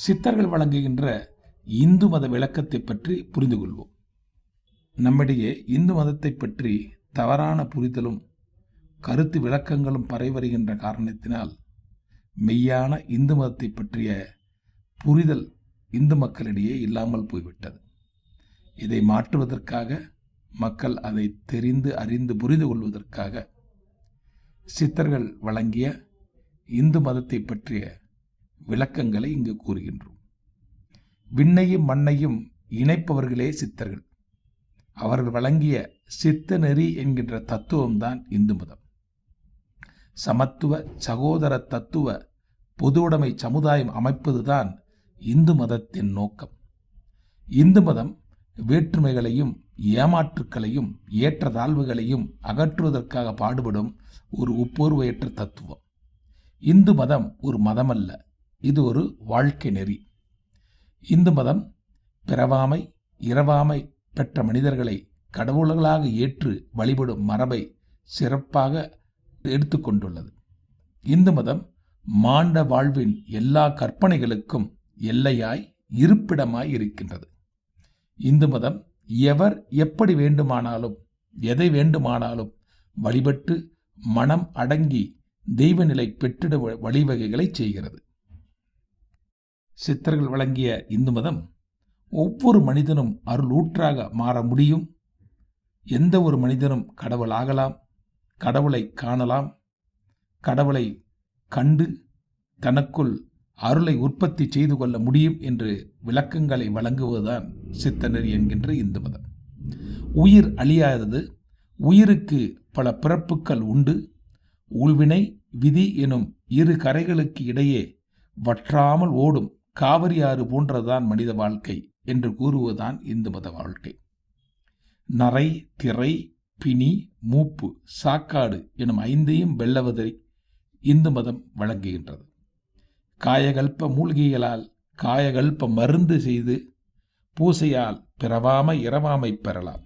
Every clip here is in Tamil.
சித்தர்கள் வழங்குகின்ற இந்து மத விளக்கத்தை பற்றி புரிந்து கொள்வோம். நம்மிடையே இந்து மதத்தை பற்றி தவறான புரிதலும் கருத்து விளக்கங்களும் பரவி வருகின்ற காரணத்தினால் மெய்யான இந்து மதத்தை பற்றிய புரிதல் இந்து மக்களிடையே இல்லாமல் போய்விட்டது. இதை மாற்றுவதற்காக மக்கள் அதை தெரிந்து அறிந்து புரிந்து கொள்வதற்காக சித்தர்கள் வழங்கிய இந்து மதத்தை பற்றிய விளக்கங்களை இங்கு கூறுகின்றோம். விண்ணையும் மண்ணையும் இணைப்பவர்களே சித்தர்கள். அவர்கள் வழங்கிய சித்த நெறி என்கின்ற தத்துவம்தான் இந்து மதம். சமத்துவ சகோதர தத்துவ பொதுவுடைமை சமுதாயம் அமைப்பதுதான் இந்து மதத்தின் நோக்கம். இந்து மதம் வேற்றுமைகளையும் ஏமாற்றுக்களையும் ஏற்றதாழ்வுகளையும் அகற்றுவதற்காக பாடுபடும் ஒரு ஒப்புருவையற்ற தத்துவம். இந்து மதம் ஒரு மதமல்ல இது ஒரு வாழ்க்கை நெறி. இந்து மதம் பிறவாமை இரவாமை பெற்ற மனிதர்களை கடவுள்களாக ஏற்று வழிபடும் மரபை சிறப்பாக எடுத்துக்கொண்டுள்ளது இந்து மதம் மாண்ட வாழ்வின் எல்லா கற்பனைகளுக்கும் எல்லையாய் இருப்பிடமாய் இருக்கின்றது. இந்து மதம் எவர் எப்படி வேண்டுமானாலும் எதை வேண்டுமானாலும் வழிபட்டு மனம் அடங்கி தெய்வநிலை பெற்றிட வழிவகைகளை செய்கிறது. சித்தர்கள் வழங்கிய இந்து மதம் ஒவ்வொரு மனிதனும் அருளூற்றாக மாற முடியும். எந்த ஒரு மனிதனும் கடவுள் ஆகலாம் கடவுளை காணலாம் கடவுளை கண்டு தனக்குள் அருளை உற்பத்தி செய்து கொள்ள முடியும் என்று விளக்கங்களை வழங்குவதுதான் சித்தனர் என்கின்ற இந்து மதம். உயிர் அழியாதது உயிருக்கு பல பிறப்புகள் உண்டு. ஊழ்வினை விதி எனும் இரு கரைகளுக்கு இடையே வற்றாமல் ஓடும் காவிரி ஆறு போன்றதுதான் மனித வாழ்க்கை என்று கூறுவதுதான் இந்து மத வாழ்க்கை. நரை திரை பிணி மூப்பு சாக்காடு எனும் ஐந்தையும் வெல்லவதை இந்து மதம் வழங்குகின்றது. காயகல்ப மூலிகைகளால் காயகல்ப மருந்து செய்து பூசையால் பிறவாமை இரவாமை பெறலாம்.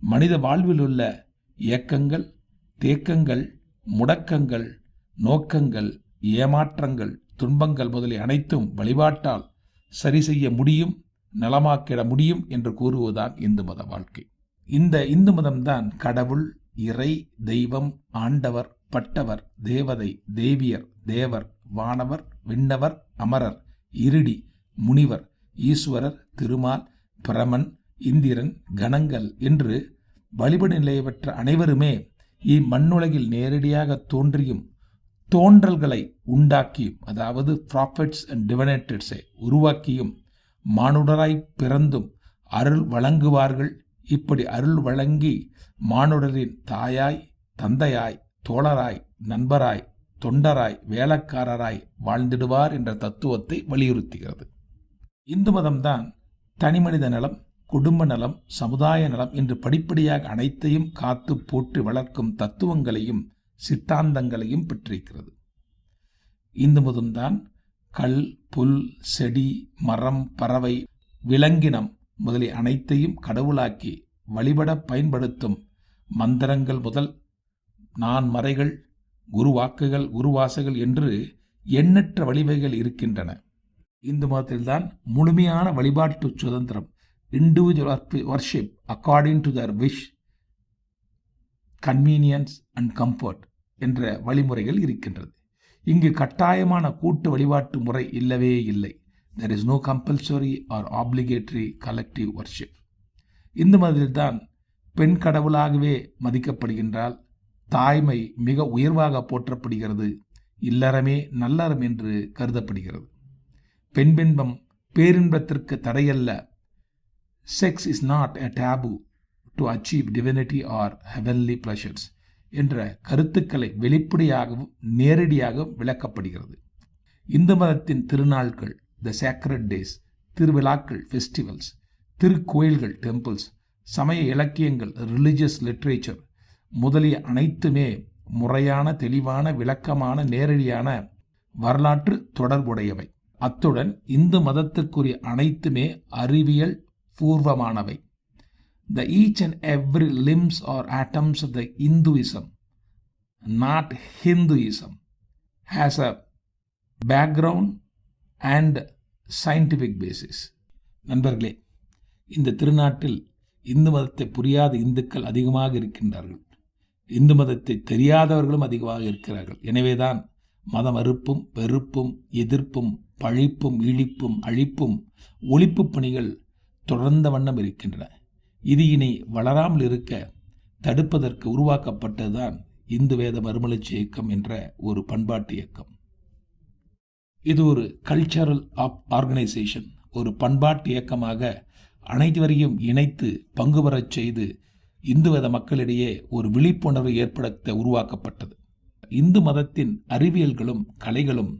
மனித வாழ்வில் உள்ள இயக்கங்கள் தேக்கங்கள் முடக்கங்கள் நோக்கங்கள் ஏமாற்றங்கள் துன்பங்கள் முதலிய அனைத்தும் வழிபாட்டால் சரி செய்ய முடியும் நலமாக்கிட முடியும் என்று கூறுவதுதான் இந்து மத வாழ்க்கை. இந்த இந்து மதம்தான் கடவுள் இறை தெய்வம் ஆண்டவர் பட்டவர் தேவதை தேவியர் தேவர் வானவர் விண்ணவர் அமரர் இருடி முனிவர் ஈஸ்வரர் திருமால் பிரமன் இந்திரன் கணங்கள் என்று வழிபடு நிலையவற்ற அனைவருமே இம்மண்ணுலகில் நேரடியாக தோன்றியும் தோன்றல்களை உண்டாக்கியும் அதாவது ப்ராஃபிட்ஸ் அண்ட் டிவனேட்டட்ஸை உருவாக்கியும் மானுடராய் பிறந்தும் அருள் வழங்குவார்கள். இப்படி அருள் வழங்கி மானுடரின் தாயாய் தந்தையாய் தோழராய் நண்பராய் தொண்டராய் வேலைக்காரராய் வாழ்ந்திடுவார் என்ற தத்துவத்தை வலியுறுத்துகிறது. இந்து மதம்தான் தனிமனித நலம் குடும்ப நலம் சமுதாய நலம் என்று படிப்படியாக அனைத்தையும் காத்து போட்டு வளர்க்கும் தத்துவங்களையும் சித்தாந்தங்களையும் பெற்றிருக்கிறது. இந்து மதம்தான் கல் புல் செடி மரம் பறவை விலங்கினம் முதலிய அனைத்தையும் கடவுளாக்கி வழிபட பயன்படுத்தும் மந்திரங்கள் முதல் நான் மறைகள் குருவாக்குகள் குருவாசைகள் என்று எண்ணற்ற வழிவகைகள் இருக்கின்றன. இந்து மதத்தில்தான் முழுமையான வழிபாட்டு சுதந்திரம் individual worship according to their wish convenience and comfort என்ற வழிமுறைகள் இருக்கின்றது. இங்கு கட்டாயமான கூட்டு வழிபாட்டு முறை இல்லவே இல்லை. There is no compulsory or obligatory collective worship Hindu மதத்தில்தான் பெண் கடவுளாகவே மதிக்கப்படுகின்றால் தாய்மை மிக உயர்வாக போற்றப்படுகிறது. இல்லறமே நல்லறம் என்று கருதப்படுகிறது. பெண்பின்பம் பேரின்பத்திற்கு தடையல்ல. Sex is not a taboo to achieve divinity or heavenly pleasures என்ற கருத்துக்களை வெளிப்படையாகவும் நேரடியாகவும் விளக்கப்படுகிறது. இந்து மதத்தின் திருநாட்கள் த சேக்ரட் டேஸ் திருவிழாக்கள் ஃபெஸ்டிவல்ஸ் திருக்கோயில்கள் டெம்பிள்ஸ் சமய இலக்கியங்கள் ரிலிஜியஸ் லிட்ரேச்சர் முதலிய அனைத்துமே முறையான தெளிவான விளக்கமான நேரடியான வரலாற்று தொடர்புடையவை. அத்துடன் இந்து மதத்திற்குரிய அனைத்துமே அறிவியல் பூர்வமானவை. The each and every limbs are atoms the the not Hinduism Hinduism, a background and scientific basis நண்பர்களே இந்த திருநாட்டில் இந்து மதத்தை புரியாத இந்துக்கள் அதிகமாக இருக்கின்றார்கள். இந்து மதத்தை தெரியாதவர்களும் அதிகமாக இருக்கிறார்கள். எனவேதான் மத மறுப்பும் வெறுப்பும் எதிர்ப்பும் பழிப்பும் இழிப்பும் அழிப்பும் ஒழிப்பு பணிகள் தொடர்ந்த வண்ணம் இருக்கின்றன. இது இனி வளராமல் இருக்க தடுப்பதற்கு உருவாக்கப்பட்டதுதான் இந்து வேத மறுமலர்ச்சி இயக்கம் என்ற ஒரு பண்பாட்டு இயக்கம். இது ஒரு கல்ச்சரல் ஆர்கனைசேஷன் ஒரு பண்பாட்டு இயக்கமாக அனைவரையும் இணைத்து பங்கு பெறச் செய்து இந்து மத மக்களிடையே ஒரு விழிப்புணர்வு ஏற்படுத்த உருவாக்கப்பட்டது. இந்து மதத்தின் அறிவியல்களும் கலைகளும்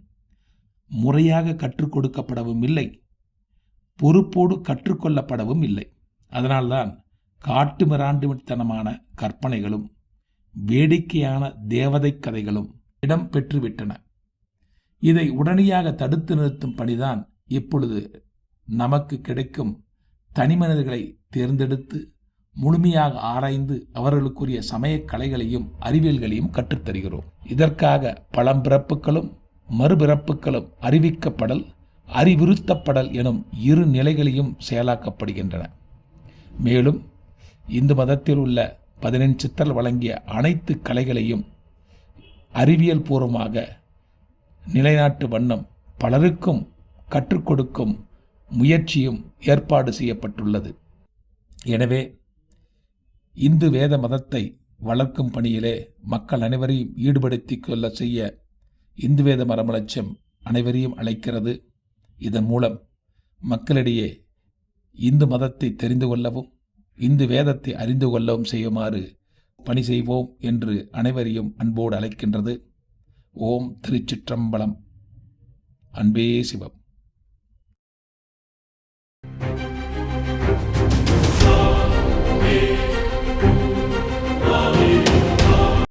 முறையாக கற்றுக் கொடுக்கப்படவும் இல்லை. பொறுப்போடு கற்றுக்கொள்ளப்படவும் இல்லை. அதனால்தான் காட்டு மிராண்டுத்தனமான கற்பனைகளும் வேடிக்கையான தேவதை கதைகளும் இடம் பெற்றுவிட்டன. இதை உடனடியாக தடுத்து நிறுத்தும் பணிதான் இப்பொழுது நமக்கு கிடைக்கும் தனிமனிதர்களை தேர்ந்தெடுத்து முழுமையாக ஆராய்ந்து அவர்களுக்குரிய சமய கலைகளையும் அறிவியல்களையும் கற்றுத்தருகிறோம். இதற்காக பழம்பிறப்புகளும் மறுபிறப்புகளும் அறிவிக்கப்படல் அறிவுறுத்தப்படல் எனும் இரு நிலைகளையும் செயலாக்கப்படுகின்றன. மேலும் இந்து மதத்தில் உள்ள பதினெண் சித்தர் வழங்கிய அனைத்து கலைகளையும் அறிவியல் பூர்வமாக நிலைநாட்டு வண்ணம் பலருக்கும் கற்றுக் கொடுக்கும் முயற்சியும் ஏற்பாடு செய்யப்பட்டுள்ளது. எனவே இந்து வேத மதத்தை வளர்க்கும் பணியிலே மக்கள் அனைவரையும் ஈடுபடுத்தி கொள்ள செய்ய இந்து வேத மரமலட்சம் அனைவரையும் அழைக்கிறது. இதன் மூலம் மக்களிடையே இந்து மதத்தை தெரிந்து கொள்ளவும் இந்து வேதத்தை அறிந்து கொள்ளவும் செய்யுமாறு பணி செய்வோம் என்று அனைவரையும் அன்போடு அழைக்கின்றது. ஓம் திருச்சிற்றம்பலம். அன்பே சிவம்.